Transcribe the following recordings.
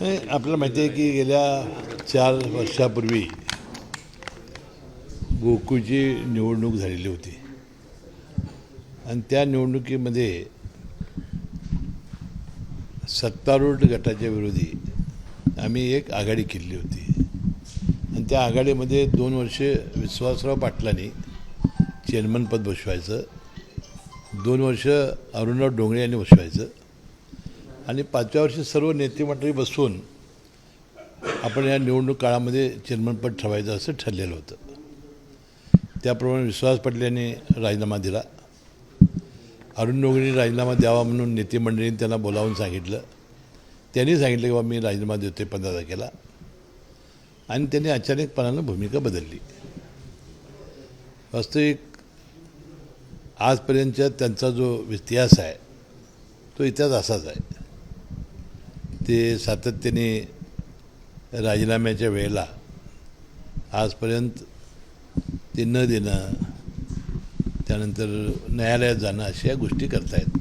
नाही, आपल्याला माहिती आहे की गेल्या चार वर्षापूर्वी गोकुळची निवडणूक झालेली होती. आणि त्या निवडणुकीमध्ये सत्तारूढ गटाच्या विरोधी आम्ही एक आघाडी केली होती. आणि त्या आघाडीमध्ये दोन वर्षे विश्वासराव पाटलांनी चेअरमनपद बसवायचं दोन वर्ष अरुणराव डोंगरे यांनी बसवायचं आणि पाचव्या वर्षी सर्व नेते मंडळी आपण या निवडणूक काळामध्ये चेअरमनपद ठेवायचं असं ठरलेलं होतं. त्याप्रमाणे विश्वास पाटील यांनी राजीनामा दिला. अरुण डोंगरी राजीनामा द्यावा म्हणून नेते मंडळींनी त्यांना बोलावून सांगितलं. त्यांनी सांगितलं की बाबा मी राजीनामा देतोय पंधरा तारखेला. आणि त्यांनी अचानकपणानं भूमिका बदलली. वास्तविक आजपर्यंतच्या त्यांचा जो इतिहास आहे तो इतिहास असाच आहे. ते सातत्याने राजीनाम्याच्या वेळेला आजपर्यंत ते न देणं त्यानंतर न्यायालयात जाणं अशा गोष्टी करतायत.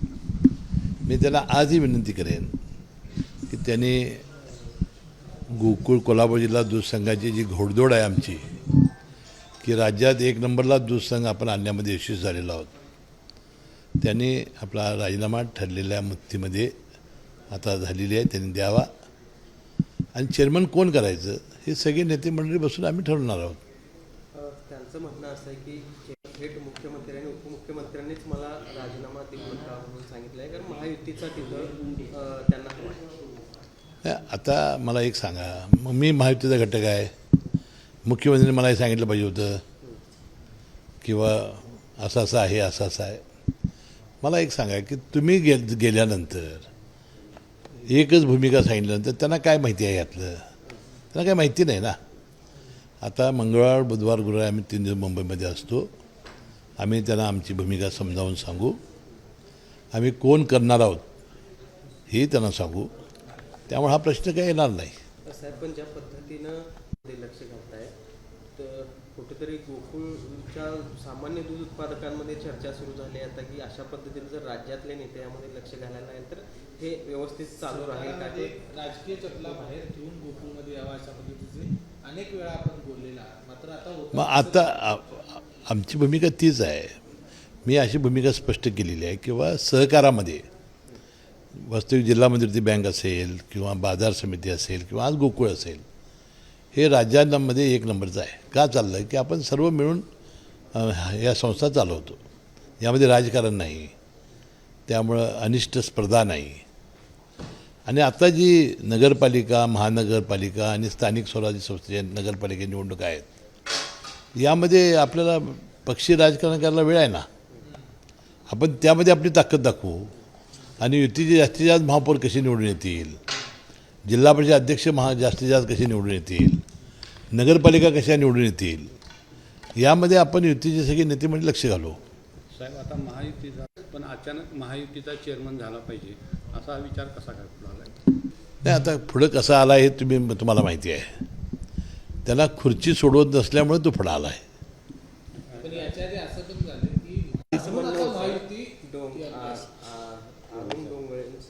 मी त्याला आजही विनंती करेन की त्यांनी गोकुळ कोल्हापूर जिल्हा दूध संघाची जी घोडदौड आहे आमची की राज्यात एक नंबरला दूध संघ आपण आणण्यामध्ये यशस्वी झालेलो आहोत. त्यांनी आपला राजीनामा ठरलेल्या मुक्तीमध्ये आता झालेली आहे त्यांनी द्यावा. आणि चेअरमन कोण करायचं? हे सगळे नेते मंडळी बसून आम्ही ठरवणार आहोत. त्यांचं म्हणणं असं आहे की थेट मुख्यमंत्री आणि उपमुख्यमंत्र्यांनीच मला राजीनामा देऊ नका म्हणून सांगितलं आहे. कारण महायुतीचा तिथं त्यांना आता मला एक सांगा. मग मी महायुतीचा घटक आहे. मुख्यमंत्र्यांनी मला हे सांगितलं पाहिजे होतं. किंवा असं असं आहे असं असं आहे. मला एक सांगा की तुम्ही गे गेल्यानंतर एकच भूमिका सांगितल्यानंतर त्यांना काय माहिती आहे यातलं? त्यांना काय माहिती नाही ना. आता मंगळवार बुधवार गुरुवार आम्ही तीन दिवस मुंबईमध्ये असतो. आम्ही त्यांना आमची भूमिका समजावून सांगू. आम्ही कोण करणार आहोत हे त्यांना सांगू. त्यामुळे हा प्रश्न काही येणार नाही. साहेब पण ज्या पद्धतीनं लक्ष लक्ष घालताय तर कुठेतरी गोकुळच्या सामान्य दूध उत्पादकांमध्ये चर्चा सुरू झाली आहे. आता की अशा पद्धतीने जर राज्यातले नेते यामध्ये लक्ष घालायला नाही तर हे व्यवस्थित चालू राहील का ते राजकीय चटला बाहेर ठेवून गोकुळमध्ये यावा अशा पद्धतीचे अनेक वेळा आपण बोललेला आहात. मात्र आता होतं मग आता आमची भूमिका तीच आहे. मी अशी भूमिका स्पष्ट केलेली आहे किंवा सहकारामध्ये वास्तविक जिल्हा मंत्रिती बँक असेल किंवा बाजार समिती असेल किंवा आज गोकुळ असेल हे राज्यांमध्ये एक नंबरचं आहे. का चाललं आहे की आपण सर्व मिळून या संस्था चालवतो. यामध्ये राजकारण नाही. त्यामुळं अनिष्ट स्पर्धा नाही. आणि आता जी नगरपालिका महानगरपालिका आणि स्थानिक स्वराज्य संस्थेच्या नगरपालिका निवडणूक आहेत यामध्ये आपल्याला पक्षी राजकारण करायला वेळ आहे ना? आपण त्यामध्ये आपली ताकद दाखवू. आणि युतीचे जास्तीत जास्त महापौर कसे निवडून येतील? जिल्हा परिषद अध्यक्ष महा जास्तीत जास्त कसे निवडून येतील? नगरपालिका कशा निवडून येतील? यामध्ये आपण युतीचे सगळे नेते म्हणजे लक्ष घालू. साहेब आता महायुतीचा पण अचानक महायुतीचा चेअरमन झाला पाहिजे. असा विचार कसा काय नाही आता पुढं कसं आला हे तुम्ही तुम्हाला माहिती आहे. त्याला खुर्ची सोडवत नसल्यामुळे तो पुढं आला आहे पण याच्या आधी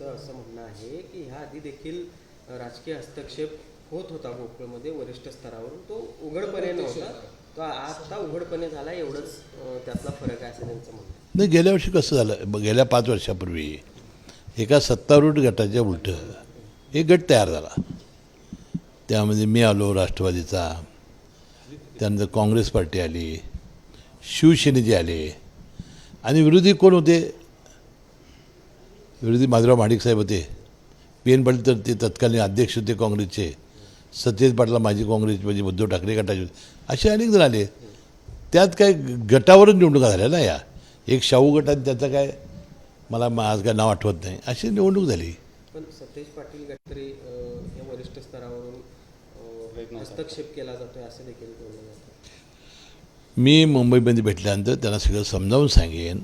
असं म्हणणं आहे की ह्या आधी देखील राजकीय हस्तक्षेप होत होता गोकुळमध्ये वरिष्ठ स्तरावरून. तो उघडपणे नव्हता तो आता उघडपणे झाला एवढंच त्यातला फरक आहे असं त्यांचं म्हणणं. नाही गेल्या वर्षी कसं झालं? गेल्या पाच वर्षापूर्वी एका सत्तारूढ गटाच्या उलटं एक गट तयार झाला. त्यामध्ये मी आलो राष्ट्रवादीचा. त्यानंतर काँग्रेस पार्टी आली शिवसेनेचे आले. आणि विरोधी कोण होते? विरोधी माधुराव महाडिक साहेब होते. पी एन पाटील तर ते तत्कालीन अध्यक्ष होते काँग्रेसचे. सत्यजित पाटला माजी काँग्रेस म्हणजे उद्धव ठाकरे गटाचे होते. असे अनेक जण आले. त्यात काय गटावरच निवडणुका झाल्या ना या? एक शाहू गट आणि त्याचा काय मला मा- आज काय नाव आठवत नाही. अशी निवडणूक झाली. पण सतेज पाटील गडकरी अ, या वरिष्ठ स्तरावरून हस्तक्षेप केला जातोय असं देखील मी मुंबईमध्ये भेटल्यानंतर त्यांना सगळं समजावून सांगेन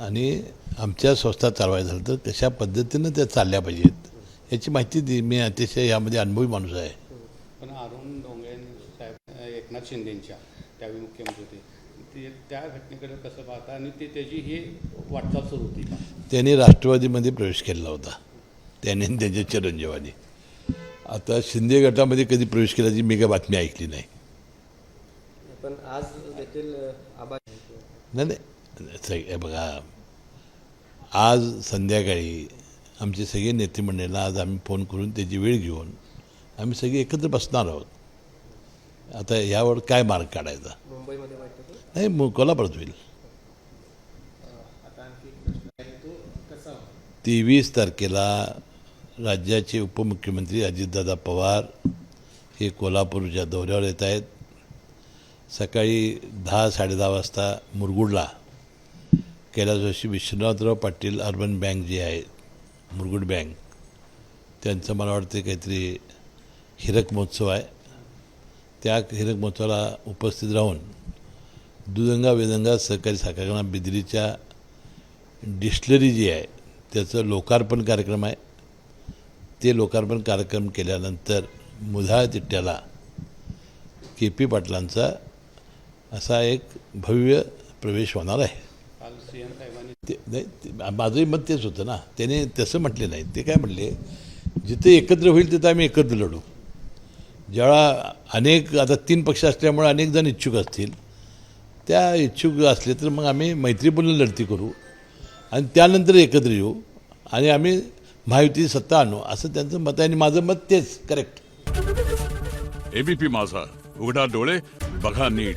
आणि आमच्या संस्था चालवायचं झालं तर कशा पद्धतीनं त्या चालल्या पाहिजेत. याची माहिती दे मी अतिशय यामध्ये अनुभवी माणूस आहे. पण अरुण डोंगरे साहेब एकनाथ शिंदेंच्या त्यावेळी मुख्यमंत्री होते. ते त्या घटनेकडे कसं पाहता आणि ते त्याची ही वाटचाल सुरू होती त्यांनी राष्ट्रवादीमध्ये प्रवेश केलेला होता. त्याने आणि त्यांच्या चिरंजीवानी आता शिंदे गटामध्ये कधी प्रवेश केल्याची मी काय बातमी ऐकली नाही. पण आज देखील नाही नाही. बघा. आज संध्याकाळी आमचे सगळे नेते मंडळीला आज आम्ही फोन करून त्याची वेळ घेऊन आम्ही सगळे एकत्र बसणार आहोत. आता यावर काय मार्ग काढायचा? मुंबईमध्ये. नाही मग कोल्हापुरात होईल. तेवीस तारखेला राज्याचे उपमुख्यमंत्री अजितदादा पवार हे कोल्हापूरच्या दौऱ्यावर येत आहेत. सकाळी दहा साडेदहा वाजता मुरगुडला कैलास जोशी विश्वनाथराव पाटील अर्बन बँक जी आहे मुरगुड बँक त्यांचं मला वाटतं काहीतरी हिरक महोत्सव आहे. त्या हिरक महोत्सवाला उपस्थित राहून दुदंगा वेदंगा सहकारी साखरखाना कारखाना बिद्रीच्या डिस्टलरी जी आहे त्याचं लोकार्पण कार्यक्रम आहे. ते लोकार्पण कार्यक्रम केल्यानंतर मुधाळ तिट्ट्याला के पी पाटलांचा असा एक भव्य प्रवेश होणार आहे. ते नाही ते- माझंही मत तेच होतं ना. त्याने तसं म्हटले नाही. ते काय म्हटले जिथे एकत्र होईल तिथं आम्ही एकत्र लढू. जेव्हा अनेक आता तीन पक्ष असल्यामुळे अनेक जण इच्छुक असतील. त्या इच्छुक असले तर मग आम्ही मैत्रीपूर्ण लढती करू. आणि त्यानंतर एकत्र येऊ. आणि आम्ही महायुती सत्ता आणू. असं त्यांचं मत आहे आणि माझं मत तेच. करेक्ट एबीपी माझा. उघडा डोळे बघा नीट.